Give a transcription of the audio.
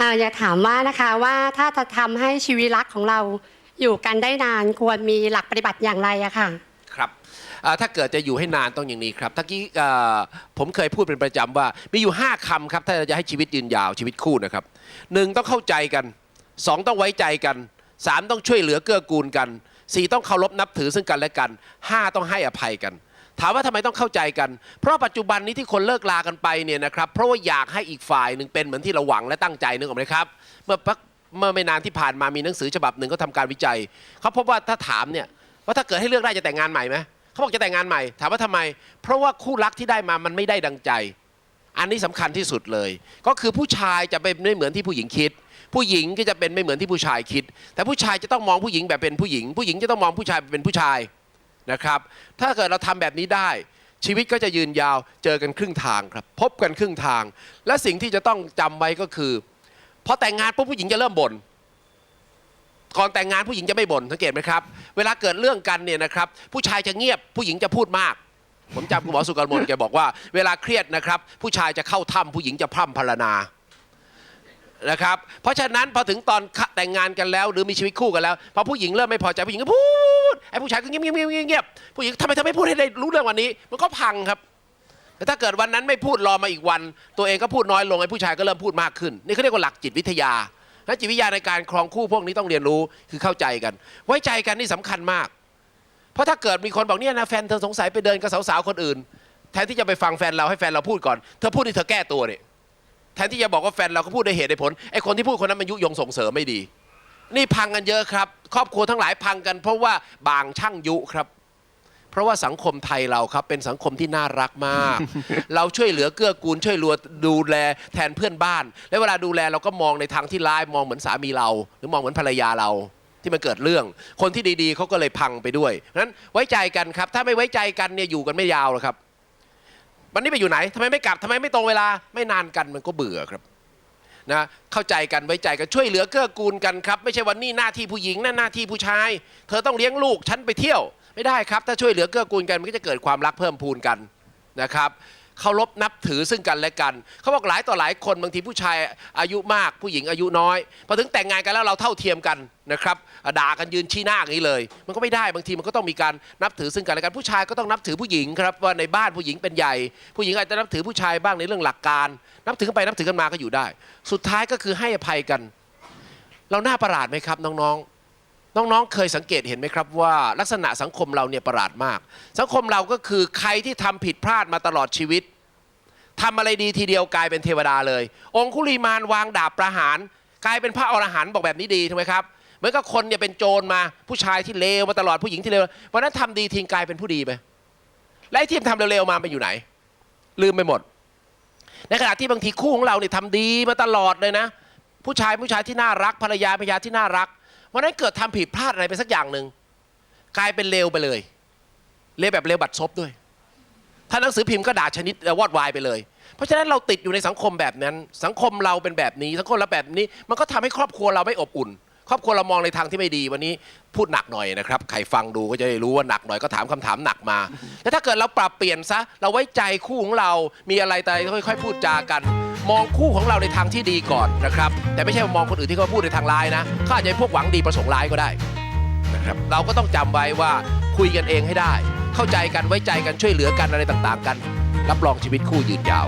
อาอยากถามว่านะคะว่าถ้าจะทำให้ชีวิตรักของเราอยู่กันได้นานควรมีหลักปฏิบัติอย่างไรอะค่ะ ครับอ่าถ้าเกิดจะอยู่ให้นานต้องอย่างนี้ครับตะกี้อ่าผมเคยพูดเป็นประจำว่ามีอยู่ 5คำครับ ถ้าจะให้ชีวิตยืนยาวชีวิตคู่นะครับหนึ่งต้องเข้าใจกันสองต้องไว้ใจกันสามต้องช่วยเหลือเกื้อกูลกันสี่ต้องเคารพนับถือซึ่งกันและกันห้าต้องให้อภัยกัน ถามว่าทำไมต้องเข้าใจกัน เพราะปัจจุบันนี้ที่คนเลิกลากันไปเนี่ยนะครับ เพราะว่าอยากให้อีกฝ่ายหนึ่งเป็นเหมือนที่เราหวังและตั้งใจนึกออกไหมครับ เมื่อพักเมื่อไม่นานที่ผ่านมามีหนังสือฉบับหนึ่งเขาทำการวิจัย เขาพบว่าถ้าถามเนี่ยว่าถ้าเกิดให้เลือกได้จะแต่งงานใหม่ไหมเขาบอกจะแต่งงานใหม่ ถามว่าทำไม เพราะว่าคู่รักที่ได้มามันไม่ได้ดังใจ อันนี้สำคัญที่สุดเลย ก็คือผู้ชายจะเป็นไม่เหมือนที่ผู้หญิงคิด ผู้หญิงก็จะเป็นไม่เหมือนที่ผู้ชายคิด แต่ผู้ชายจะต้องมองผู้หญิงแบบเป็นผู้หญิง ผู้หญิงจะต้องมองผู้ชายเป็นผู้ชาย นะครับ ถ้าเกิดเราทำแบบนี้ได้ ชีวิตก็จะยืนยาวเจอกันครึ่งทางครับ พบกันครึ่งทาง และสิ่งที่จะต้องจำไว้ก็คือพอแต่งงานปุ๊บผู้หญิงจะเริ่มบ่นก่อนแต่งงานผู้หญิงจะไม่บ่นสังเกตไหมครับ เวลาเกิดเรื่องกันเนี่ยนะครับ ผู้ชายจะเงียบผู้หญิงจะพูดมากผมจำคุณหมอสุกรมลแกบอกว่า เวลาเครียดนะครับ ผู้ชายจะเข้าถ้ำผู้หญิงจะพร่ำพรรณนา นะครับ เพราะฉะนั้นพอถึงตอนแต่งงานกันแล้ว หรือมีชีวิตคู่กันแล้วพอผู้หญิงเริ่มไม่พอใจผู้หญิงก็พูดไอ้ผู้ชายก็เงียบเงียบเงียบเงียบผู้หญิงทำไมเธอไม่พูดให้ได้รู้เรื่องวันนี้ มันก็พังครับแต่ถ้าเกิดวันนั้นไม่พูดรอมาอีกวัน ตัวเองก็พูดน้อยลงไอ้ผู้ชายก็เริ่มพูดมากขึ้น นี่เขาเรียกว่าหลักจิตวิทยาและจิตวิทยาในการครองคู่พวกนี้ต้องเรียนรู้คือเข้าใจกัน ไว้ใจกันนี่สำคัญมาก เพราะถ้าเกิดมีคนบอกเนี่ยนะแฟนเธอสงสัยไปเดินกับสาวๆคนอื่น แทนที่จะไปฟังแฟนเราให้แฟนเราพูดก่อนเธอพูดที่เธอแก้ตัวเนี่ย ทนที่จะบอกว่าแฟนเราก็พูดได้เหตุได้ผลไอ้คนที่พูดคนนั้นมันยุยงส่งเสริมไม่ดี นี่พังกันเยอะครับ ครอบครัวทั้งหลายพังกัน เพราะว่าบางช่างยุครับ เพราะว่าสังคมไทยเราครับ เป็นสังคมที่น่ารักมาก เราช่วยเหลือเกื้อกูลช่วยเหลือดูแลแทนเพื่อนบ้าน และเวลาดูแลเราก็มองในทางที่ร้ายมองเหมือนสามีเรา หรือมองเหมือนภรรยาเราที่มันเกิดเรื่อง คนที่ดีๆเขาก็เลยพังไปด้วยเพราะฉะนั้นไว้ใจกันครับ ถ้าไม่ไว้ใจกันเนี่ยอยู่กันไม่ยาวหรอกครับ วันนี้ไปอยู่ไหนทำไมไม่กลับทำไมไม่ตรงเวลาไม่นานกันมันก็เบื่อครับนะเข้าใจกันไว้ใจกันช่วยเหลือเกื้อกูลกันครับ ไม่ใช่วันนี้หน้าที่ผู้หญิงนั่นหน้าที่ผู้ชาย เธอต้องเลี้ยงลูกฉันไปเที่ยว ไม่ได้ครับ ถ้าช่วยเหลือเกื้อกูลกันมันก็จะเกิดความรักเพิ่มพูนกันนะครับ เคารพนับถือซึ่งกันและกัน เขาบอกหลายต่อหลายคนบางทีผู้ชายอายุมากผู้หญิงอายุน้อยพอถึงแต่งงานกันแล้วเราเท่าเทียมกันนะครับด่ากันยืนชี้หน้าอย่างนี้เลย มันก็ไม่ได้บางทีมันก็ต้องมีการนับถือซึ่งกันและกันผู้ชายก็ต้องนับถือผู้หญิงครับว่าในบ้านผู้หญิงเป็นใหญ่ ผู้หญิงอาจจะนับถือผู้ชายบ้างในเรื่องหลักการ นับถือกันไปนับถือกันมาก็อยู่ได้ สุดท้ายก็คือให้อภัยกัน เราหน้าประหลาดไหมครับน้องๆ น้องๆ เคยสังเกตเห็นไหมครับว่าลักษณะสังคมเราเนี่ยประหลาดมาก สังคมเราก็คือใครที่ทำผิดพลาดมาตลอดชีวิตทำอะไรดีทีเดียวกลายเป็นเทวดาเลย องคุลีมานวางดาบประหาร กลายเป็นพระอรหันต์บอกแบบนี้ดีถูกไหมครับเหมือนกับคนเนี่ยเป็นโจรมาผู้ชายที่เลวมาตลอดผู้หญิงที่เลววันนั้นทำดีทิ้งกลายเป็นผู้ดีไปและไอ้ที่ทำเร็วๆมาไปอยู่ไหน ลืมไปหมด ในขณะที่บางทีคู่ของเราเนี่ยทำดีมาตลอดเลยนะ ผู้ชายผู้ชายที่น่ารักภรรยาภรรยาที่น่ารัก วันนั้นเกิดทำผิดพลาดอะไรไปสักอย่างหนึ่งกลายเป็นเลวไปเลย เลวแบบเลวบัดซบด้วย ถ้าหนังสือพิมพ์ก็ด่าชนิดวอดวายไปเลย เพราะฉะนั้นเราติดอยู่ในสังคมแบบนั้น สังคมเราเป็นแบบนี้ สังคมเราแบบนี้ มันก็ทำให้ครอบครัวเราไม่อบอุ่น ครอบครัวเรามองในทางที่ไม่ดีวันนี้พูดหนักหน่อยนะครับใครฟังดูก็จะได้รู้ว่าหนักหน่อยก็ถามคำถามหนักมาแต่ถ้าเกิดเราปรับเปลี่ยนซะ เราไว้ใจคู่ของเรา มีอะไรแต่ค่อย ๆ พูดจากัน มองคู่ของเราในทางที่ดีก่อนนะครับ แต่ไม่ใช่มองคนอื่นที่เขาพูดในทางร้ายนะเขาอาจจะเป็นพวกหวังดีประสงค์ร้ายก็ได้นะครับเราก็ต้องจำไว้ว่าคุยกันเองให้ได้ เข้าใจกันไว้ใจกันช่วยเหลือกันอะไรต่างๆ กัน รับรองชีวิตคู่ยืนยาว